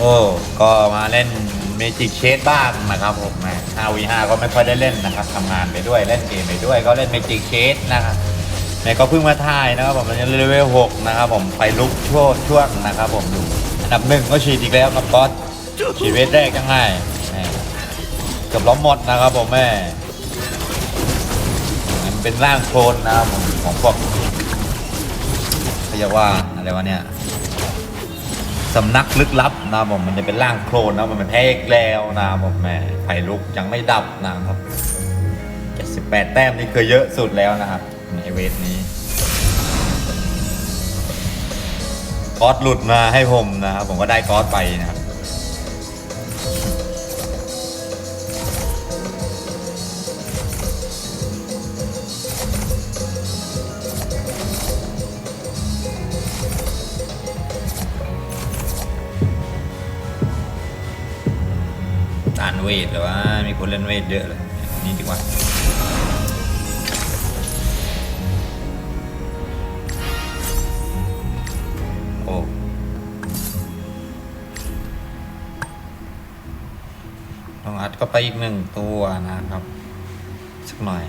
โอ้ก็มาเล่นเมจิกเชดบ้างนะครับผมแหม 5v5 ก็ไม่ค่อยได้เล่นนะครับทำงานไปด้วยเล่นเกมไปด้วย ก็เล่นเมจิกเชดนะครับแม่ก็เพิ่งมาถ่ายนะครับผมตอนนี้เลเวล6นะครับผมไปลุกช่วงช่วงนะครับผมอยู่อันดับหนึ่งก็ฉีดอีกแล้วครับบอสฉีดเวทแรกยังไงเกือบล้มหมดนะครับผมแม่มันเป็นร่างโคลนนะครับผมของพวกเขาเรียกว่าอะไรวะเนี่ย สำนักลึกลับนะผมมันจะเป็นร่างโคลนนะมันเป็นแพ้อีกแล้วนะผมแหม่ไฟลุกยังไม่ดับนะครับ 78 แต้มนี่คือเยอะสุดแล้วนะครับในเวทนี้กอสหลุดมาให้ผมนะครับผมก็ได้กอสไปนะครับ เวทหรือว่ามีคนเล่นเวทเยอะเลยนี่ดีกว่าโอ้ต้องอัดก็ไปอีกหนึ่งตัวนะครับ สักหน่อย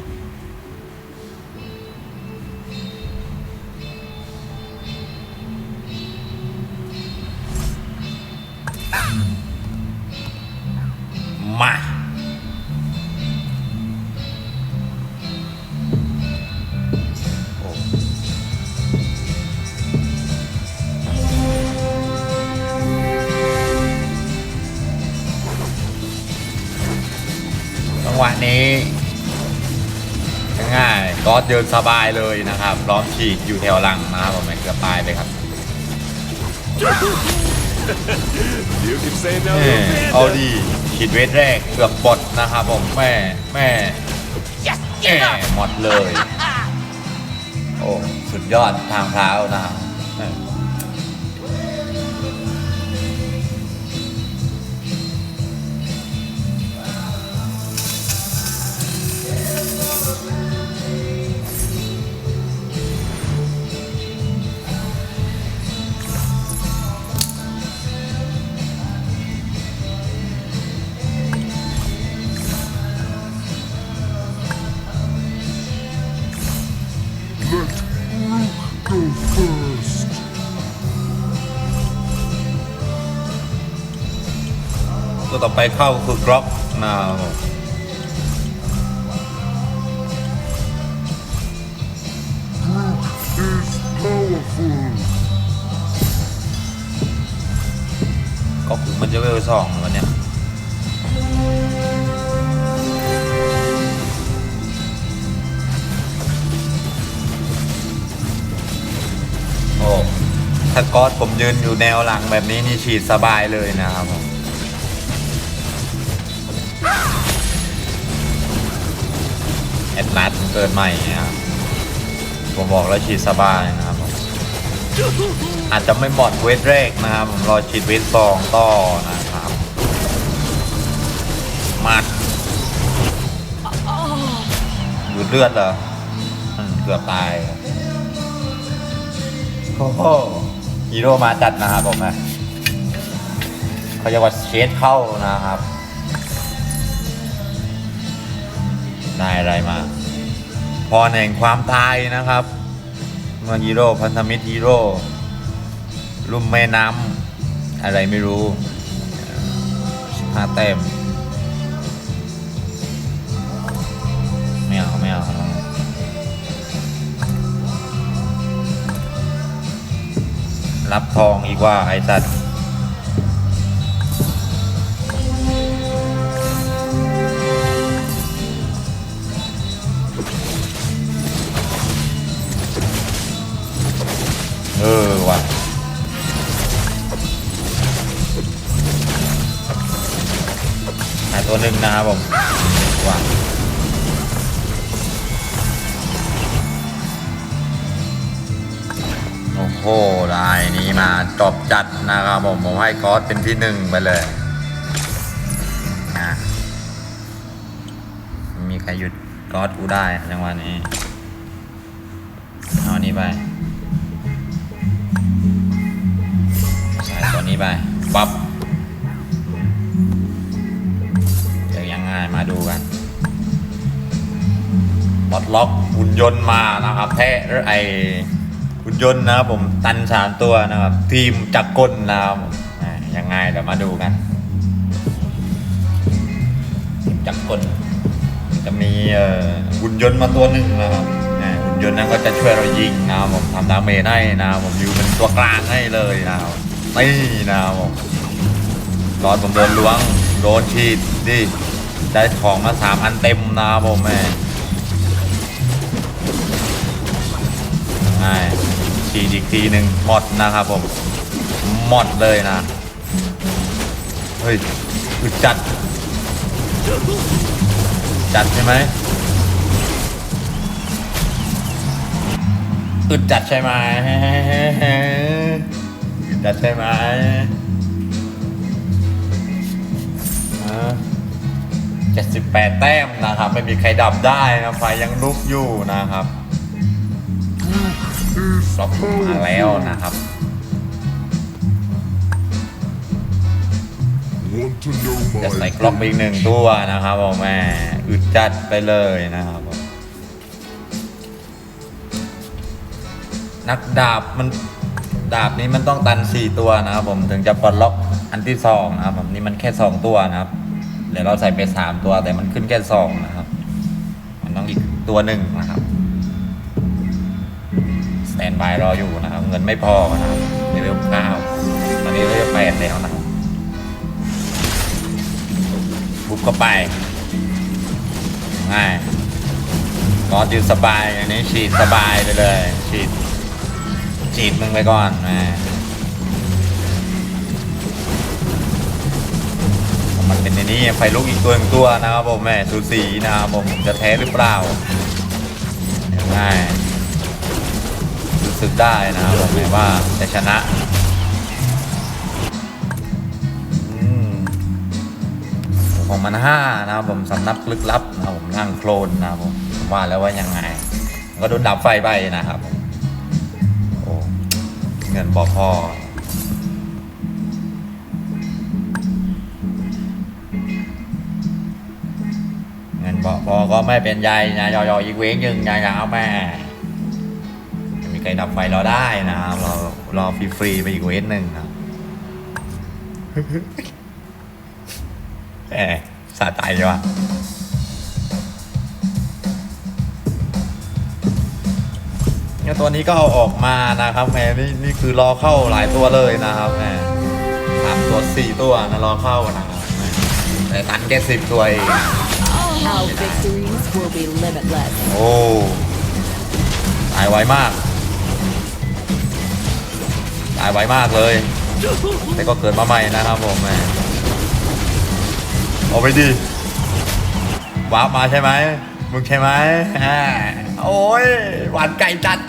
มาายๆก็เดินสบายเลยนะครับพร้อมฉีกอยู่แถวหลังนะครับผมเกือบตายไปครับ You can say no แม่ to เอา Panda. ดีฉีดเวทแรกเกือบบดนะครับผมแม่แม่แม่หมดเลย โอ้ สุดยอดทางเท้านะครับ ตัวต่อไปเข้าคือกรอบนะครับผมก็คือมันจะเวลสองแล้ววันเนี้ยโอ้ถ้าก๊อตผมยืนอยู่แนวหลังแบบนี้นี่ฉีดสบายเลยนะครับผม เกิดใหม่นะครับผมบอกแล้วฉีดสบายนะครับอาจจะไม่หมดเวทแรกนะครับผมรอฉีดเวทสองต่อนะครับมาดดูดเลือดเหรอเกือบตายโอ้โหฮีโร่มาจัดนะครับผมนะเขาจะว่าเชดเข้านะครับ ได้อะไรมา พรแห่งความตายนะครับเมื่อฮีโร่พันธมิตรฮีโร่ลุ่มแม่น้ำอะไรไม่รู้สิบห้าแต้มไม่เอาไม่เอารับทองอีกว่าไอ้สัตว์ ลายนี้มาจบจัดนะครับผมผมให้คอสเป็นที่หนึ่งไปเลยนะมีใครหยุดคอสกูได้จังหวะนี้ เอานี้ไปใส่ตัวนี้ไปปั๊บเดี๋ยวยังไงมาดูกันบอดล็อกหุ่นยนต์มานะครับแท้ไอ หุ่นยนต์นะครับผมตันสามตัวนะครับ ทีมจักรกลนะครับอ่ายังไงเดี๋ยวมาดูกันทีมจักรกลจะมีเอ่อหุ่นยนต์มาตัวหนึ่งนะครับอ่าหุ่นยนต์นั้นก็จะช่วยเรายิงนะครับผมทำดาเมจให้นะครับผมอยู่เป็นตัวกลางให้เลยนะครับนี่นะครับผมรอดผมโดนล้วงโดนฉีดดิได้ของมาสามอันเต็มนะครับผมแม่ ทีหนึ่งหมดนะครับผมหมดเลยนะ เฮ้ยอึดจัด จัดใช่ไหมอึดจัดใช่ไหมอึดจัดใช่ไหมเจ็ดสิบแปดแต้มนะครับ ไม่มีใครดับได้นะไฟยังลุกอยู่นะครับ สอบมาแล้วนะครับ จะใส่กล็อกไปอีกหนึ่งตัวนะครับผมแม่อึดจัดไปเลยนะครับผมนักดาบมันดาบนี้มันต้องตันสี่ตัวนะครับผมถึงจะปลดล็อกอันที่สองนะครับผมนี่มันแค่สองตัวนะครับเดี๋ยวเราใส่ไปสามตัวแต่มันขึ้นแค่สองนะครับ มันต้องอีกตัวหนึ่งนะครับ นบายรออยู่นะครับ เงินไม่พอนะครับเลเวลเก้าตอนนี้เลเวลแปดแล้วนะครับบุกเข้าไป ง่ายนอนอยู่สบายอันนี้ฉีดสบายไปเลย ฉีด ฉีดมึงไปก่อนแหม่มันเป็นในนี้ไฟลุกอีกตัวหนึ่งตัวนะครับผมแม่สูสีนะครับผมจะแท้หรือเปล่าง่าย สึกได้นะครับผมแม่ว่าจะชนะอืมของมันห้านะครับผมสำนักลึกลับนะครับผมนั่งโคลนนะครับผมว่าแล้วว่ายังไง ก็โดนดับไฟไปนะครับโอ้เงินบอกพอเงินบอกพอก็ไม่เป็นไรนะยอยอีกเว้งยังยาวๆแม่ ไม่มีใครดับไฟเราได้นะครับรอรอฟรีๆไปอีกเว้นหนึ่งนะครับแหมสะใจว่ะเนี่ยตัวนี้ก็เอาออกมานะครับแหมนี่นี่คือรอเข้าหลายตัวเลยนะครับแหมสามตัวสี่ตัวนะรอเข้านะครับแหมแต่ตันแค่สิบตัวเอง Our victories will be limitless. โอ้ ตายไวมาก ตายไวมากเลย แต่ก็เกิดมาใหม่นะครับผมแม่เอาไปดิวาร์ปมาใช่ไหมมึงใช่ไหมโอ้ยหวานไก่จัด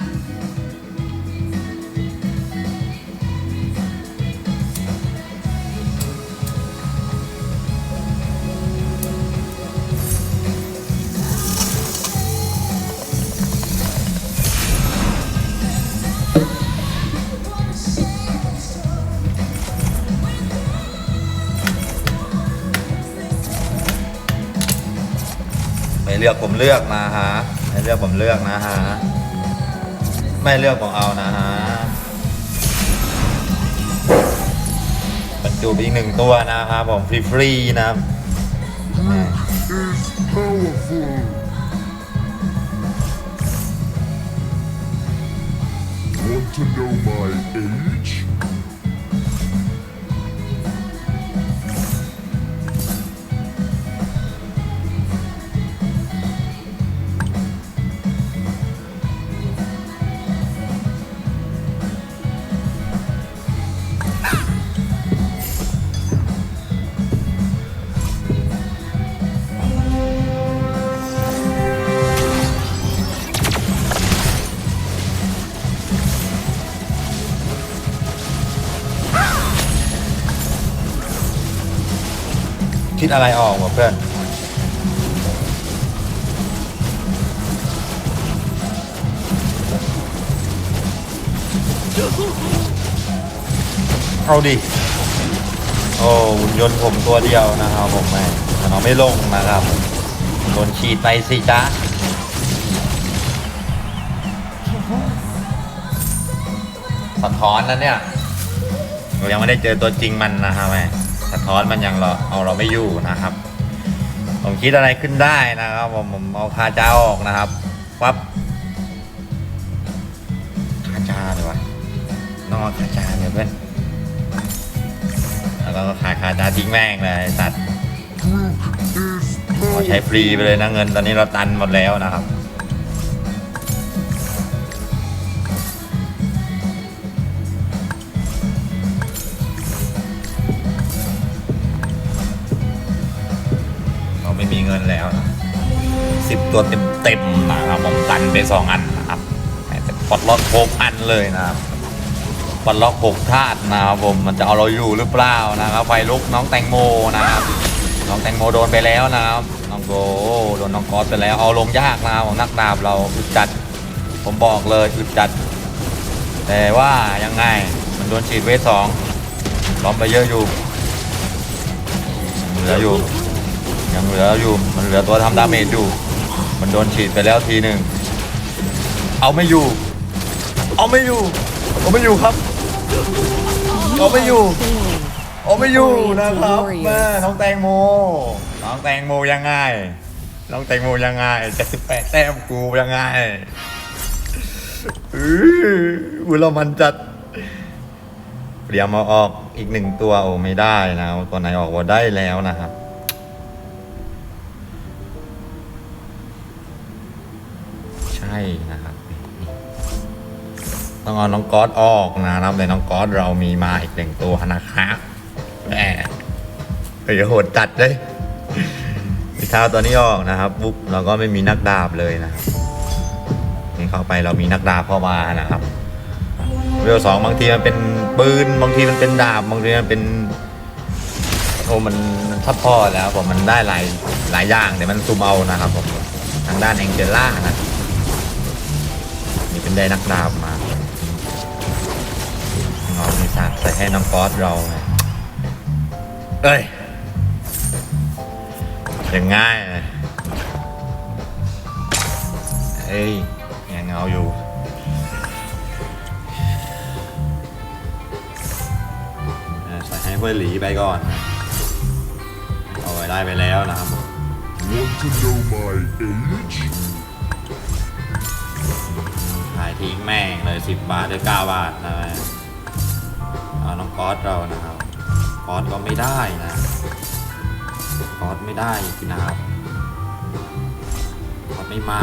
เลือกผมเลือกนะฮะไม่เลือกผมเลือกนะฮะไม่เลือกผมเอานะฮะบรรจุอีกหนึ่งตัวนะครับผมฟรีๆนะครับ is powerful. Want to know my age? คิดอะไรออกว่ะเพื่อนเอาดิ โอ้หุ่นยนต์ผมตัวเดียวนะครับผมแม่มันเอาไม่ลงนะครับโดนฉีดไปสิจ้าสะท้อนแล้วเนี่ย ยังไม่ได้เจอตัวจริงมันนะครับแม่ สะท้อนมันยังเราเอาเราไม่อยู่นะครับ ผมคิดอะไรขึ้นได้นะครับ ผมผมเอาคาจาออกนะครับปั๊บคาจาเลยวะต้องเอาคาจาเลยเพื่อนแล้วก็ขายคาจาทิ้งแม่งเลยไอ้สัตว์ Group is เราใช้ฟรีไปเลยนะเงิน ตอนนี้เราตันหมดแล้วนะครับ เราไม่มีเงินแล้วสิบตัวเต็มๆนะครับผมตันไปสองอันนะครับปลดล็อกหกอันเลยนะครับปลดล็อกหกธาตุนะครับผมมันจะเอาเราอยู่หรือเปล่านะครับไฟลุกน้องแตงโมนะครับน้องแตงโมโดนไปแล้วนะครับน้องโกโดนน้องกอสไปแล้วเอาลงยากนะครับของนักดาบเราอึดจัด ผมบอกเลยอึดจัด แต่ว่ายังไงมันโดนฉีดเวทสองล้อมไปเยอะอยู่เหลืออยู่ ยังเหลืออยู่มันเหลือตัวทำดาเมจอยู่ มันโดนฉีดไปแล้วทีหนึ่งเอาไม่อยู่ เอาไม่อยู่ เอาไม่อยู่ครับ เอาไม่อยู่ Killing. โอ้ไม่อยู่นะครับแม่น้องแตงโมน้องแตงโมยังไงน้องแตงโมยังไงเจ็ดสิบแปดแต้มกูยังไงอื้ออุยเรามันจัดเตรียมมาออกอีกหนึ่งตัวโอ้ไม่ได้นะตัวไหนออกว่าได้แล้วนะครับ ใช่นะครับ ต้องเอาน้องก๊อตออกนะครับในน้องก๊อตเรามีมาอีกหนึ่งตัวนะครับแหมเฮ้ยโหดจัดเลยมีเท้าตัวนี้ออกนะครับปุ๊บเราก็ไม่มีนักดาบเลยนะครับนี่เข้าไปเรามีนักดาบเข้ามานะครับเวลสองบางทีมันเป็นปืนบางทีมันเป็นดาบบางทีมันเป็นโอ้มันซับพพอแล้วผมมันได้หลายหลายอย่างแต่มันซูมเอานะครับผมทางด้านแองเจล่านะ ได้นักดาบมาน้องมีสากใส่ให้น้องกอสเราไงเอ้ยอย่างง่ายเอ้ยยังเอาอยู่ใส่ให้เพื่อหลีไปก่อน เอาไว้ได้ไปแล้วนะครับ Want to know my age? ทิ้งแม่งเลยสิบบาทหรือเก้าบาทนะเอาน้องกอสเรานะครับกอสก็ไม่ได้นะกอสไม่ได้อีกนะครับกอสไม่มา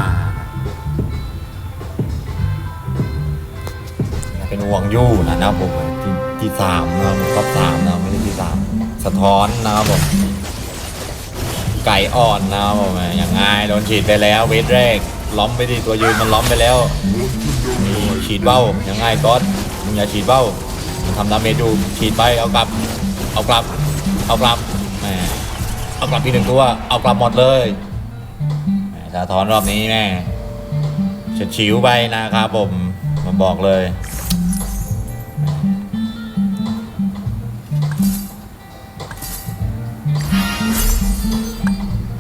เป็นห่วงยู่นะนะครับผมที่ที่สามนะครับท็อปสามนะไม่ใช่ที่สามสะท้อนนะครับผมไก่อ่อนนะครับผมอย่างง่ายโดนฉีดไปแล้วเวทแรกล้อมไปดิตัวยืนมันล้อมไปแล้ว ฉีดเบ้ายังไงก๊อตมึงอย่าฉีดเบ้ามันทำดาเมจดูฉีดไปเอากลับ เอากลับ เอากลับแหมเอากลับทีหนึ่งตัวเอากลับหมดเลยแมสาทอนรอบนี้แม่เฉดฉิวไปนะครับผมมาบอกเลย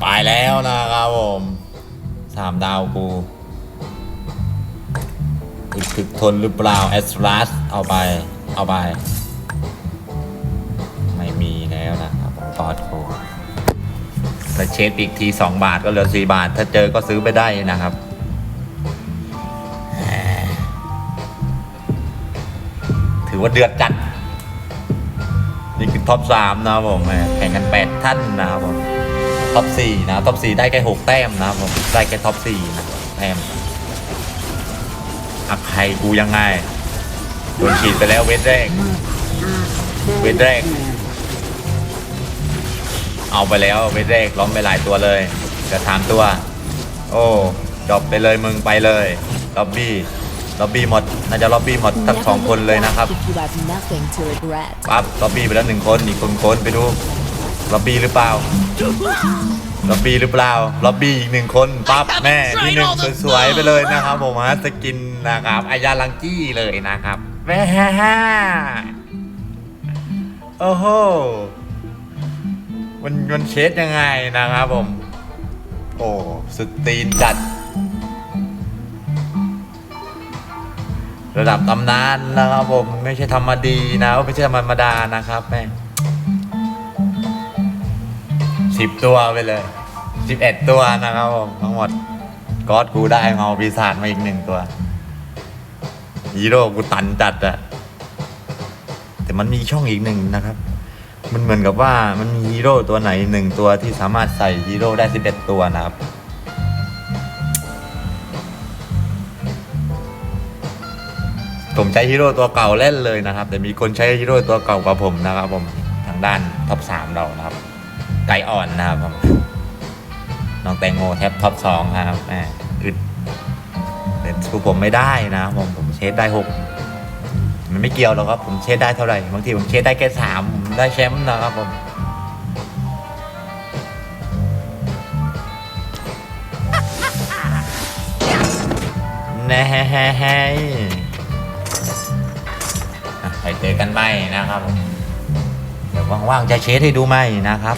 ไปแล้วนะครับผมสามดาวกู อึดถึกทนหรือเปล่าแอสลัสเอาไป เอาไป ไม่มีแล้วนะครับตอดกูแล้วเชฟอีกที 2 บาทก็เหลือ 4 บาท ถ้าเจอก็ซื้อไปได้นะครับถือว่าเดือดจัด นี่คือท็อป3นะผมแข่งกัน8ท่านนะครับผมท็อปสี่นะท็อปสี่ได้แค่หกแต้มนะครับผมได้แค่ท็อปสี่นะแต้ม อักใครกูยังไงโดนฉีดไปแล้วเวทแรก เวทแรก เอาไปแล้วเวทแรกล้อมไปหลายตัวเลยจะถามตัว โอ้จบไปเลยมึงไปเลยล็อบบี้ล็อบบี้หมดน่าจะล็อบบี้หมดทั้งสองคนเลยนะครับ If you have nothing to regret. ปั๊บล็อบบี้ไปแล้วหนึ่งคนอีกคนคนไปดูล็อบบี้หรือเปล่า ล็อบบี้หรือเปล่าล็อบบี้อีกหนึ่งคนปั๊บแม่ที่หนึ่งสวยๆไปเลยนะครับผมฮะสกินนะครับอายาลังกี้เลยนะครับแม่ฮ่าโอ้โหมันมันเชดยังไงนะครับผม โอ้สุดตีนจัด ระดับตำนานนะครับผม ไม่ใช่ธรรมดีนะไม่ใช่ธรรมดานะครับแม่ สิบตัวไปเลยสิบเอ็ดตัวนะครับผมทั้งหมดก็อดกูได้เงาปีศาจมาอีกหนึ่งตัวฮีโร่กูตันจัดอะแต่มันมีช่องอีกหนึ่งนะครับ มันเหมือนกับว่ามันมีฮีโร่ตัวไหนหนึ่งตัวที่สามารถใส่ฮีโร่ได้สิบเอ็ดตัวนะครับผมใช้ฮีโร่ตัวเก่าเล่นเลยนะครับ แต่มีคนใช้ฮีโร่ตัวเก่ากว่าผมนะครับผมทางด้านท็อปสามเรานะครับ ไก่อ่อนนะครับผมน้องแตงโมแทบท็อปสองครับอึดแต่สูผมไม่ได้นะครับผมผมเชสได้หกมันไม่เกี่ยวหรอกครับผมเชสได้เท่าไหร่บางทีผมเชสได้แค่สามผมได้แชมป์นะครับผมแน่อะไปเจอกันใหม่นะครับผมเดี๋ยวว่างๆจะเชสให้ดูใหม่นะครับ